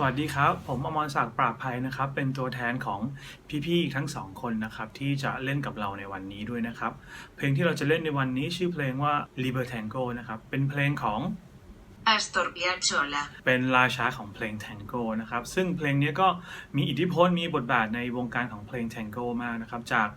สวัสดีครับ ผมอมรศักดิ์ปราบภัยนะครับ เป็นตัวแทนของพี่ๆทั้งสองคนนะครับที่จะเล่นกับเราในวันนี้ด้วยนะครับ เพลงที่เราจะเล่นในวันนี้ชื่อเพลงว่า Libertango นะครับเป็นเพลงของ Astor Piazzolla, เป็นราชาของเพลงแทงโกนะครับซึ่งเพลงนี้ก็มีอิทธิพลมีบทบาทในวงการของเพลงแทงโกมากนะครับจาก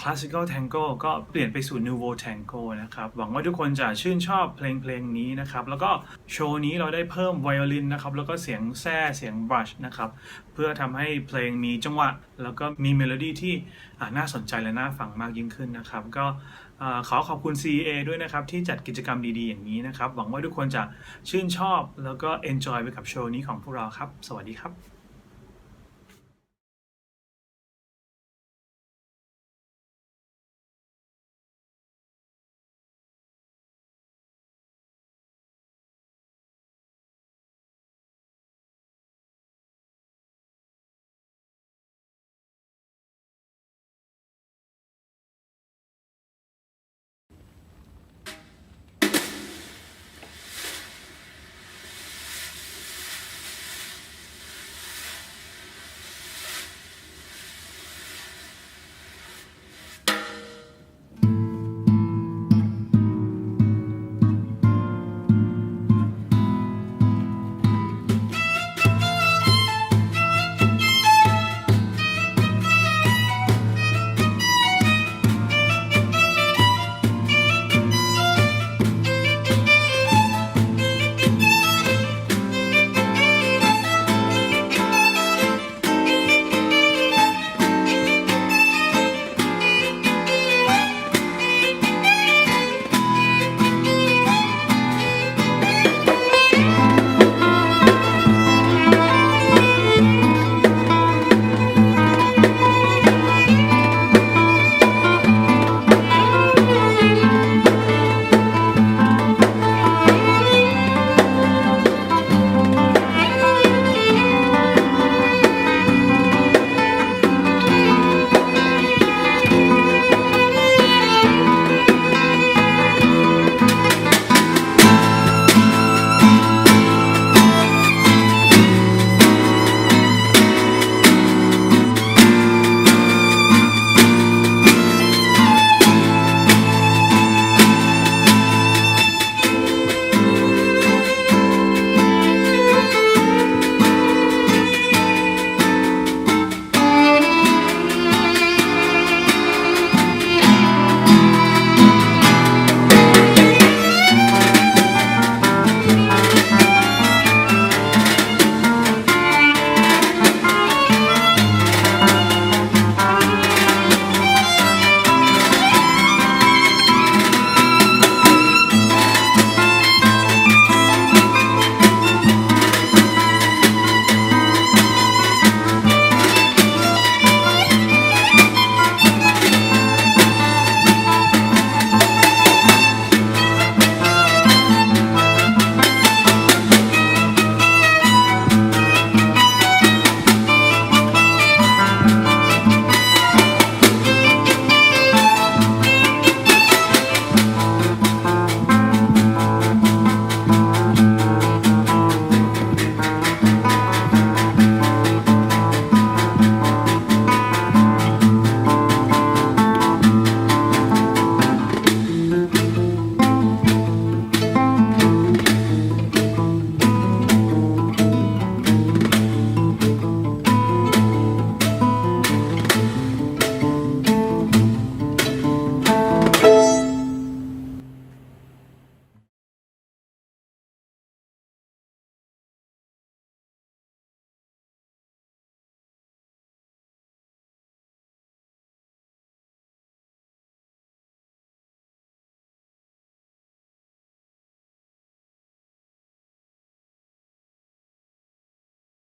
คลาสสิคอลแทงโกก็เปลี่ยนไปสู่นูโวแทงโกนะครับ หวังว่าทุกคนจะชื่นชอบเพลงเพลงนี้นะครับ แล้วก็โชว์นี้เราได้เพิ่มไวโอลินนะครับ แล้วก็เสียงแซ่เสียงบรัชนะครับ เพื่อทำให้เพลงมีจังหวะ แล้วก็มีเมโลดี้ที่น่าสนใจและน่าฟังมากยิ่งขึ้นนะครับ ก็ขอขอบคุณ CA ด้วยนะครับ ที่จัดกิจกรรมดีๆอย่างนี้นะครับ หวังว่าทุกคนจะชื่นชอบแล้วก็ enjoy ไปกับโชว์นี้ของพวกเราครับ สวัสดีครับ